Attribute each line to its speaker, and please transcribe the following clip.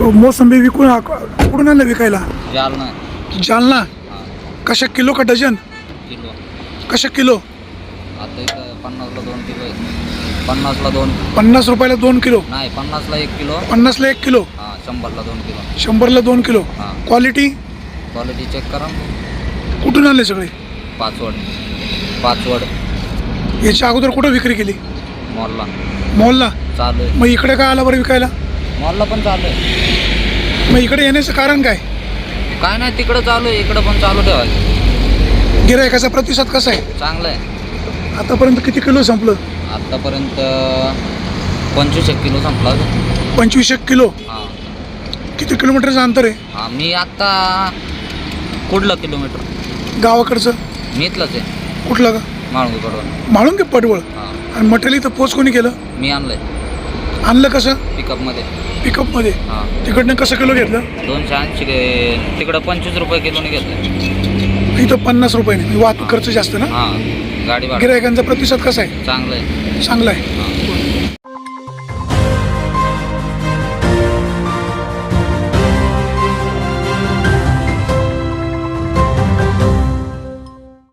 Speaker 1: मोसंबी विकून कुठून आणलं विकायला?
Speaker 2: जालना.
Speaker 1: जालना? कशा किलो का डझन?
Speaker 2: किलो.
Speaker 1: कशा किलो?
Speaker 2: आता इथं पन्नासला दोन किलो आहे. पन्नासला दोन.
Speaker 1: पन्नास रुपयाला दोन किलो.
Speaker 2: नाही पन्नासला एक किलो.
Speaker 1: पन्नासला एक किलो.
Speaker 2: हां शंभरला दोन किलो.
Speaker 1: शंभरला दोन किलो.
Speaker 2: हां.
Speaker 1: क्वालिटी
Speaker 2: क्वालिटी चेक करा.
Speaker 1: कुठून आणले सगळे?
Speaker 2: पाचवड. पाचवड.
Speaker 1: याच्या अगोदर कुठं विक्री केली?
Speaker 2: मॉलला.
Speaker 1: मॉलला?
Speaker 2: चालू आहे.
Speaker 1: मग इकडे काय आला बरं विकायला?
Speaker 2: मॉलला पण चालू आहे.
Speaker 1: मग इकडे येण्याचं कारण काय?
Speaker 2: काय नाही तिकडं चालू आहे. इकडं पण चालू ठेवायचं.
Speaker 1: गिरायकाचा प्रतिसाद कसा आहे?
Speaker 2: चांगलं आहे.
Speaker 1: आतापर्यंत किती किलो संपलं?
Speaker 2: आत्तापर्यंत पंचवीस एक किलो संपला होता.
Speaker 1: पंचवीस एक किलो?
Speaker 2: हां.
Speaker 1: किती किलोमीटरचं अंतर आहे?
Speaker 2: हां मी आत्ता कुठलं किलोमीटर?
Speaker 1: गावाकडचं?
Speaker 2: मी इथलंच आहे.
Speaker 1: कुठलं का?
Speaker 2: माळुंगीकडून
Speaker 1: माळून की पडवळ?
Speaker 2: हां.
Speaker 1: आणि मटेरियल इथं पोच कोणी केलं?
Speaker 2: मी आणलंय.
Speaker 1: आणलं कसं?
Speaker 2: पिकअपमध्ये
Speaker 1: पिकअपमध्ये
Speaker 2: हां.
Speaker 1: तिकडनं कसं किलो घेतलं?
Speaker 2: दोनशे ऐंशी गे- तिकडं पंचवीस रुपये किलोने घेतलं.
Speaker 1: इथं पन्नास रुपयाने वाहतूक खर्च जास्त ना?
Speaker 2: हां. गाडी भाडं.
Speaker 1: गिरायकांचा प्रतिसाद कसा आहे?
Speaker 2: चांगलं आहे.
Speaker 1: चांगला आहे.